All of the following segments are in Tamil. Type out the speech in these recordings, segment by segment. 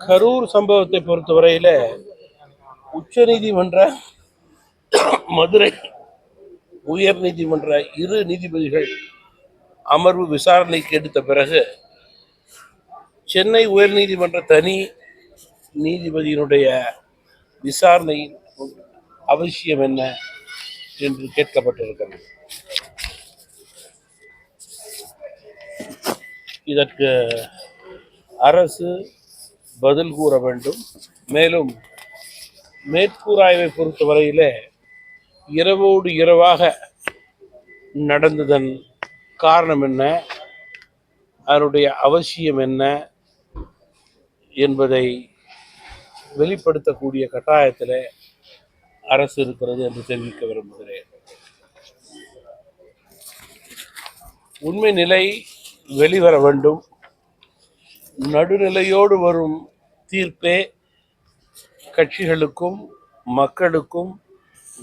கரூர் சம்பவத்தை பொறுத்தவரையில் உச்ச நீதிமன்ற மதுரை உயர் நீதிமன்ற இரு நீதிபதிகள் அமர்வு விசாரணைக்கு எடுத்த பிறகு சென்னை உயர் நீதிமன்ற தனி நீதிபதியினுடைய விசாரணையின் அவசியம் என்ன என்று கேட்கப்பட்டிருக்கிறது. இதற்கு அரசு பதில் கூற வேண்டும். மேலும் மேற்கூராய்வை பொறுத்தவரையிலே இரவோடு இரவாக நடந்ததன் காரணம் என்ன? அதனுடைய அவசியம் என்ன? என்பதை வெளிப்படுத்தக்கூடிய கட்டாயத்தில் அரசு இருக்கிறது என்று தெரிவிக்க விரும்புகிறேன். உண்மை நிலை வெளிவர வேண்டும். நடுநிலையோடு வரும் தீர்ப்பே கட்சிகளுக்கும் மக்களுக்கும்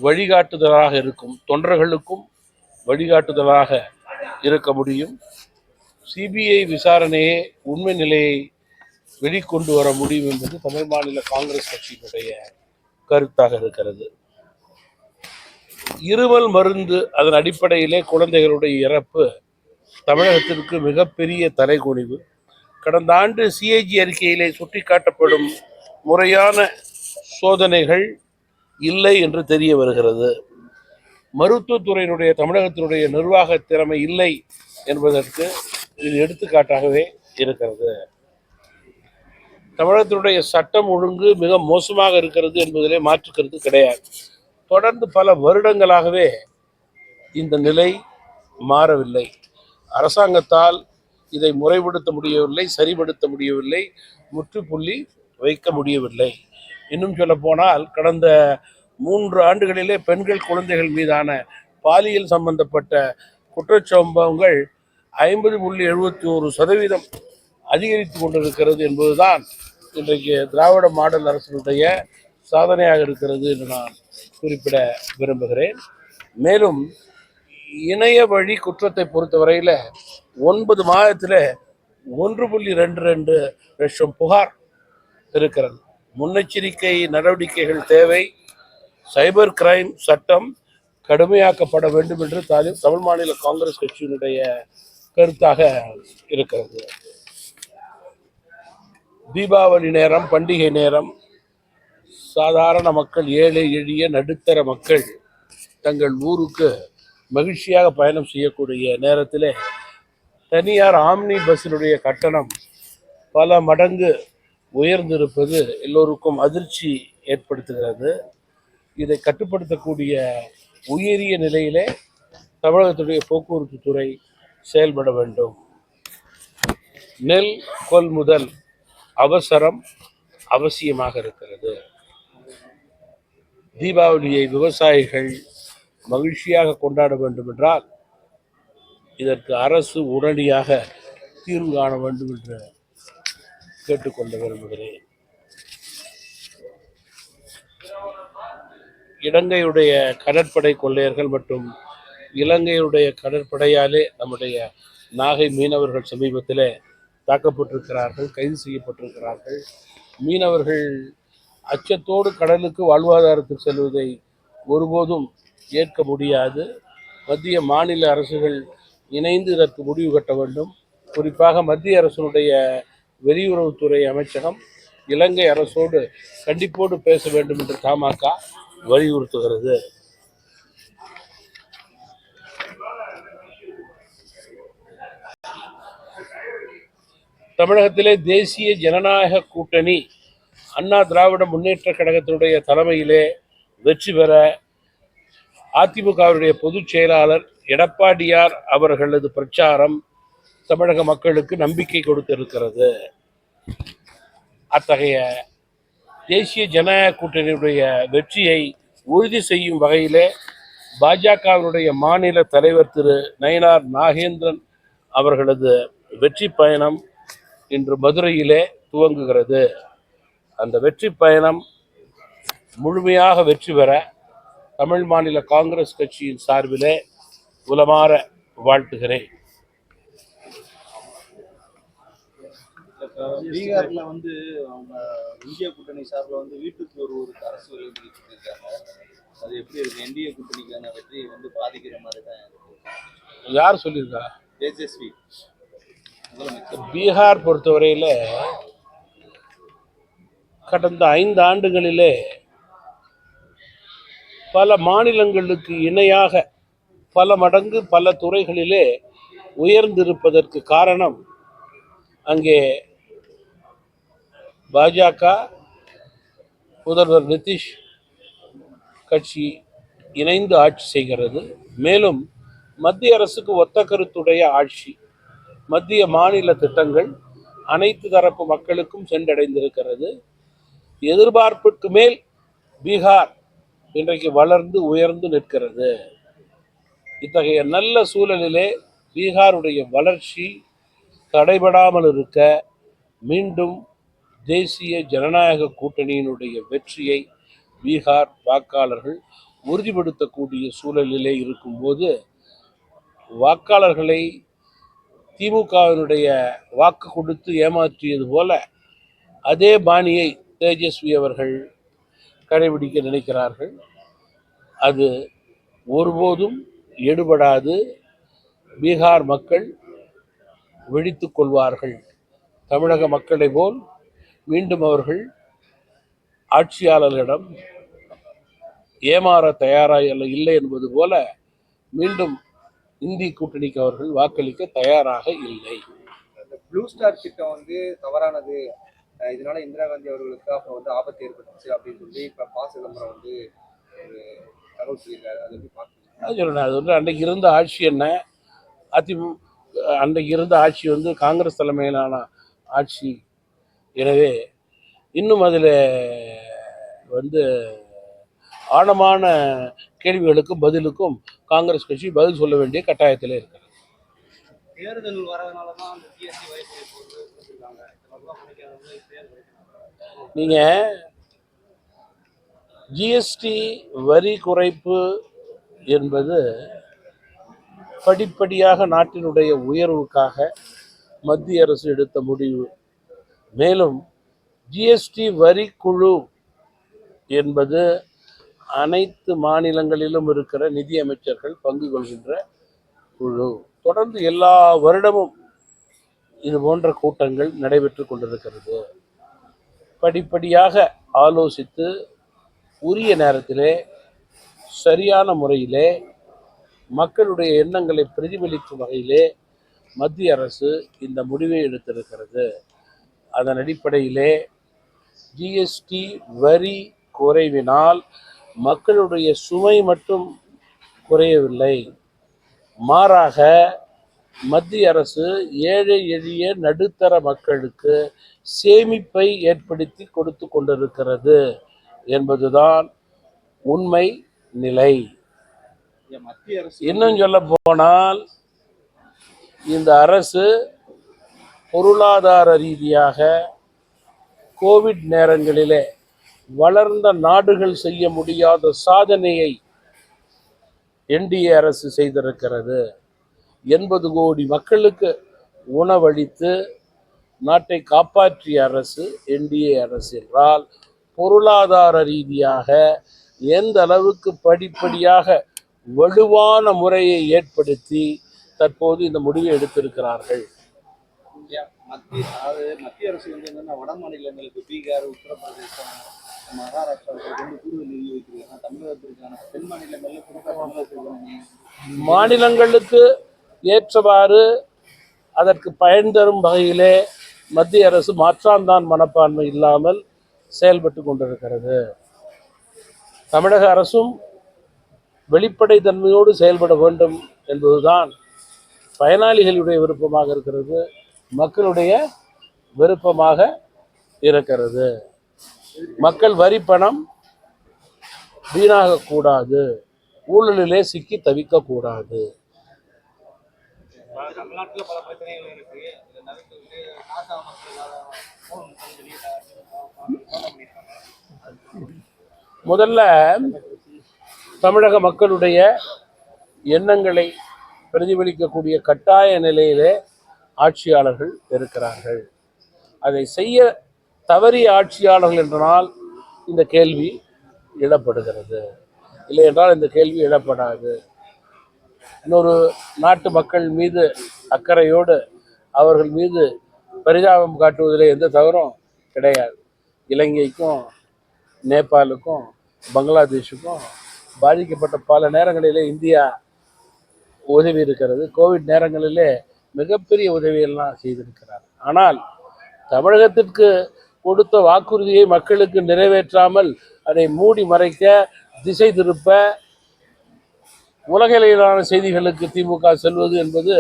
வழிகாட்டுதலாக இருக்கும். தொண்டர்களுக்கும் வழிகாட்டுதலாக இருக்க முடியும். சிபிஐ விசாரணையே உண்மை நிலையை வெளிக்கொண்டு வர முடியும் என்பது தமிழ் மாநில காங்கிரஸ் கட்சியினுடைய கருத்தாக இருக்கிறது. இருமல் மருந்து அதன் அடிப்படையிலே குழந்தைகளுடைய இறப்பு தமிழகத்திற்கு மிகப்பெரிய தலைகுனிவு கடந்த ஆண்டு சிஏஜி அறிக்கையிலே சுட்டிக்காட்டப்படும் முறையான சோதனைகள் இல்லை என்று தெரிய வருகிறது. மருத்துவத்துறையினுடைய தமிழகத்தினுடைய நிர்வாக திறமை இல்லை என்பதற்கு இது எடுத்துக்காட்டாகவே இருக்கிறது. தமிழகத்தினுடைய சட்டம் ஒழுங்கு மிக மோசமாக இருக்கிறது என்பதிலே மாற்றுக்கிறது கிடையாது. தொடர்ந்து பல வருடங்களாகவே இந்த நிலை மாறவில்லை. அரசாங்கத்தால் இதை முறைப்படுத்த முடியவில்லை சரிப்படுத்த முடியவில்லை முற்றுப்புள்ளி வைக்க முடியவில்லை. இன்னும் சொல்ல போனால் கடந்த மூன்று ஆண்டுகளிலே பெண்கள் குழந்தைகள் மீதான பாலியல் சம்பந்தப்பட்ட குற்றச்சம்பவங்கள் ஐம்பது புள்ளி எழுபத்தி ஒரு சதவீதம் அதிகரித்து கொண்டிருக்கிறது என்பதுதான் இன்றைக்கு திராவிட மாடல் அரசினுடைய சாதனையாக இருக்கிறது என்று நான் குறிப்பிட விரும்புகிறேன். மேலும் இணைய வழி குற்றத்தை பொறுத்தவரையில் ஒன்பது மாதத்தில் ஒன்று புள்ளி ரெண்டு ரெண்டு லட்சம் புகார் இருக்கிறது. முன்னெச்சரிக்கை நடவடிக்கைகள் தேவை. சைபர் கிரைம் சட்டம் கடுமையாக்கப்பட வேண்டும் என்று தாலி- தமிழ் மாநில காங்கிரஸ் கட்சியினுடைய கருத்தாக இருக்கிறது. தீபாவளி நேரம் பண்டிகை நேரம் சாதாரண மக்கள் ஏழை எளிய நடுத்தர மக்கள் தங்கள் ஊருக்கு மகிழ்ச்சியாக பயணம் செய்யக்கூடிய நேரத்தில் தனியார் ஆம்னி பஸ்ஸினுடைய கட்டணம் பல மடங்கு உயர்ந்திருப்பது எல்லோருக்கும் அதிர்ச்சி ஏற்படுத்துகிறது. இதை கட்டுப்படுத்தக்கூடிய உயரிய நிலையிலே தமிழகத்துடைய போக்குவரத்து துறை செயல்பட வேண்டும். நெல் கொள்முதல் அவசரம் அவசியமாக இருக்கிறது. தீபாவளியை விவசாயிகள் மகிழ்ச்சியாக கொண்டாட வேண்டும் என்றால் இதற்கு அரசு உடனடியாக தீர்வு காண வேண்டும் என்று கேட்டுக்கொள்ள விரும்புகிறேன். இலங்கையுடைய கடற்படை கொள்ளையர்கள் மற்றும் இலங்கையுடைய கடற்படையாலே நம்முடைய நாகை மீனவர்கள் சமீபத்தில் தாக்கப்பட்டிருக்கிறார்கள் கைது செய்யப்பட்டிருக்கிறார்கள். மீனவர்கள் அச்சத்தோடு கடலுக்கு வாழ்வாதாரத்துக்கு செல்வதை ஒருபோதும் ஏற்க முடியாது. மத்திய மாநில அரசுகள் இணைந்து இதற்கு முடிவு கட்ட வேண்டும். குறிப்பாக மத்திய அரசினுடைய வெளியுறவுத்துறை அமைச்சகம் இலங்கை அரசோடு கண்டிப்போடு பேச வேண்டும் என்று தமாக வலியுறுத்துகிறது. தமிழகத்திலே தேசிய ஜனநாயக கூட்டணி அண்ணா திராவிட முன்னேற்ற கழகத்தினுடைய தலைமையிலே வெற்றி பெற அதிமுகவுடைய பொதுச் செயலாளர் எடப்பாடியார் அவர்களது பிரச்சாரம் தமிழக மக்களுக்கு நம்பிக்கை கொடுத்திருக்கிறது. அத்தகைய தேசிய ஜனநாயக கூட்டணியுடைய வெற்றியை உறுதி செய்யும் வகையிலே பாஜகவினுடைய மாநில தலைவர் திரு நயினார் நாகேந்திரன் அவர்களது வெற்றி பயணம் இன்று மதுரையிலே துவங்குகிறது. அந்த வெற்றி பயணம் முழுமையாக வெற்றி பெற தமிழ் மாநில காங்கிரஸ் கட்சியின் சார்பிலே உலமாற வாழ்த்துகிறேன். பீகார்ல வந்து அவங்க இந்திய கூட்டணி சார்பில் வந்து வீட்டுக்கு ஒரு ஒரு அரசு சொல்லியிருக்காங்க அது எப்படி இருக்கு? என்டிஏ கூட்டணிக்கான வெற்றி வந்து பாதிக்கிற மாதிரி தான் யார் சொல்லியிருக்கா? தேஜஸ்வி. பீகார் பொறுத்தவரையில் கடந்த ஐந்து ஆண்டுகளிலே பல மாநிலங்களுக்கு இணையாக பல மடங்கு பல துறைகளிலே உயர்ந்திருப்பதற்கு காரணம் அங்கே பாஜக முதல்வர் நிதிஷ் கட்சி இணைந்து ஆட்சி செய்கிறது. மேலும் மத்திய அரசுக்கு ஒத்த கருத்துடைய ஆட்சி மத்திய மாநில திட்டங்கள் அனைத்து தரப்பு மக்களுக்கும் சென்றடைந்திருக்கிறது. எதிர்பார்ப்புக்கு மேல் பீகார் இன்றைக்கு வளர்ந்து உயர்ந்து நிற்கிறது. இத்தகைய நல்ல சூழலிலே பீகாருடைய வளர்ச்சி தடைபடாமல் இருக்க மீண்டும் தேசிய ஜனநாயக கூட்டணியினுடைய வெற்றியை பீகார் வாக்காளர்கள் உறுதிப்படுத்தக்கூடிய சூழலிலே இருக்கும்போது வாக்காளர்களை திமுகவினுடைய வாக்கு கொடுத்து ஏமாற்றியது போல அதே பாணியை தேஜஸ்வி அவர்கள் கடைபிடிக்க நினைக்கிறார்கள். அது ஒருபோதும் எடுபடாது பீகார் மக்கள் விழித்துக் கொள்வார்கள். தமிழக மக்களை போல் மீண்டும் அவர்கள் ஆட்சியாளர்களிடம் ஏமாற தயாராக இல்லை என்பது போல மீண்டும் இந்தி கூட்டணிக்கு அவர்கள் வாக்களிக்க தயாராக இல்லை. ப்ளூ ஸ்டார் திட்டம் வந்து தவறானது. இதனால இந்திரா காந்தி அவர்களுக்கு அப்புறம் வந்து ஆபத்து ஏற்பட்டுச்சு அப்படின்னு சொல்லி இப்போ பா சிதம்பரம் வந்து ஒரு தகவல் சொல்லியிருக்காரு. அதை வந்து பார்க்கணும் அதான் சொல்றேன் அது வந்து அன்றைக்கு இருந்த ஆட்சி என்ன? அதிமு அன்றைக்கு இருந்த ஆட்சி வந்து காங்கிரஸ் தலைமையிலான ஆட்சி. எனவே இன்னும் அதில் வந்து ஆழமான கேள்விகளுக்கும் பதிலுக்கும் காங்கிரஸ் கட்சி பதில் சொல்ல வேண்டிய கட்டாயத்தில் இருக்கிறது. தேர்தல் வரதுனால தான் நீங்கள் ஜிஎஸ்டி வரி குறைப்பு என்பது படிப்படியாக நாட்டினுடைய உயர்வுக்காக மத்திய அரசு எடுத்த முடிவு. மேலும் ஜிஎஸ்டி வரி குழு என்பது அனைத்து மாநிலங்களிலும் இருக்கிற நிதியமைச்சர்கள் பங்கு கொள்கின்ற குழு. தொடர்ந்து எல்லா வருடமும் இது போன்ற கூட்டங்கள் நடைபெற்று கொண்டிருக்கிறது. படிப்படியாக ஆலோசித்து உரிய நேரத்திலே சரியான முறையிலே மக்களுடைய எண்ணங்களை பிரதிபலிக்கும் வகையிலே மத்திய அரசு இந்த முடிவை எடுத்திருக்கிறது. அதன் அடிப்படையிலே ஜிஎஸ்டி வரி குறைவினால் மக்களுடைய சுமை மட்டும் குறையவில்லை. மாறாக மத்திய அரசு ஏழை எளிய நடுத்தர மக்களுக்கு சேமிப்பை ஏற்படுத்தி கொடுத்து கொண்டிருக்கிறது என்பதுதான் உண்மை. நிலை. ஏன் மத்திய அரசு இன்னும் சொல்ல போனால் இந்த அரசு பொருளாதார ரீதியாக கோவிட் நேரங்களிலே வளர்ந்த நாடுகள் செய்ய முடியாத சாதனையை என்டிஏ அரசு செய்திருக்கிறது. எண்பது கோடி மக்களுக்கு உணவளித்து நாட்டை காப்பாற்றிய அரசு என்டிஏ அரசு என்றால் பொருளாதார ரீதியாக எந்த அளவுக்கு படிப்படியாக வலுவான முறையை ஏற்படுத்தி தற்போது இந்த முடிவை எடுத்திருக்கிறார்கள்? மத்திய அதாவது மத்திய அரசு வந்து என்னன்னா வட மாநிலங்களுக்கு பீகார் உத்தரப்பிரதேசம் மகாராஷ்டிராவுக்கு வந்து கூடுதல் நிதி வைக்கிறாங்க தமிழகத்திற்கான தென் மாநிலங்கள்ல குறிப்பாக தமிழகத்திற்கான மாநிலங்களுக்கு ஏற்றவாறு அதற்கு பயன் தரும் வகையிலே மத்திய அரசு மாற்றாந்தான் மனப்பான்மை இல்லாமல் செயல்பட்டு கொண்டிருக்கிறது. தமிழக அரசும் வெளிப்படை தன்மையோடு செயல்பட வேண்டும் என்பதுதான் பயனாளிகளுடைய விருப்பமாக இருக்கிறது மக்களுடைய விருப்பமாக இருக்கிறது. மக்கள் வரி பணம் வீணாகக்கூடாது ஊழலிலே சிக்கி தவிக்கக்கூடாது. தமிழ்நாட்டுல பல பிரச்சனைகள் இருக்கு இதை தவிர்த்து மக்கள் முதல்ல தமிழக மக்களுடைய எண்ணங்களை பிரதிபலிக்கக்கூடிய கட்டாய நிலையிலே ஆட்சியாளர்கள் இருக்கிறார்கள். அதை செய்ய தவறிய ஆட்சியாளர்கள் என்றனால் இந்த கேள்வி இடப்படுகிறது இல்லை என்றால் இந்த கேள்வி இடப்படாது இன்னொரு நாட்டு மக்கள் மீது அக்கறையோடு அவர்கள் மீது பரிதாபம் காட்டுவதில் எந்த தவறும் கிடையாது. இலங்கைக்கும் நேபாளுக்கும் பங்களாதேஷுக்கும் பாதிக்கப்பட்ட பல நேரங்களிலே இந்தியா உதவி இருக்கிறது. கோவிட் நேரங்களிலே மிகப்பெரிய உதவியெல்லாம் செய்திருக்கிறார். ஆனால் தமிழகத்திற்கு கொடுத்த வாக்குறுதியை மக்களுக்கு நிறைவேற்றாமல் அதை மூடி மறைக்க திசை திருப்ப உலகிலான செய்திகளுக்கு திமுக செல்வது என்பது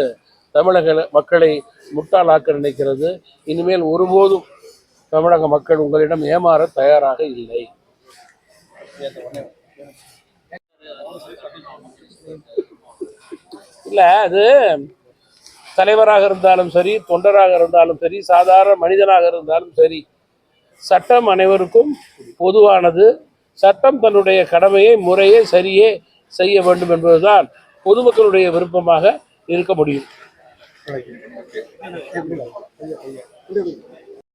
தமிழக மக்களை முட்டாளாக்க நினைக்கிறது. இனிமேல் ஒருபோதும் தமிழக மக்கள் உங்களிடம் ஏமாற தயாராக இல்லை. இல்லை அது தலைவராக இருந்தாலும் சரி தொண்டராக இருந்தாலும் சரி சாதாரண மனிதனாக இருந்தாலும் சரி சட்டம் அனைவருக்கும் பொதுவானது. சட்டம் தன்னுடைய கடமையை முறையே சரியே செய்ய வேண்டும் என்பதுதான் பொதுமக்களுடைய விருப்பமாக இருக்க முடியும்.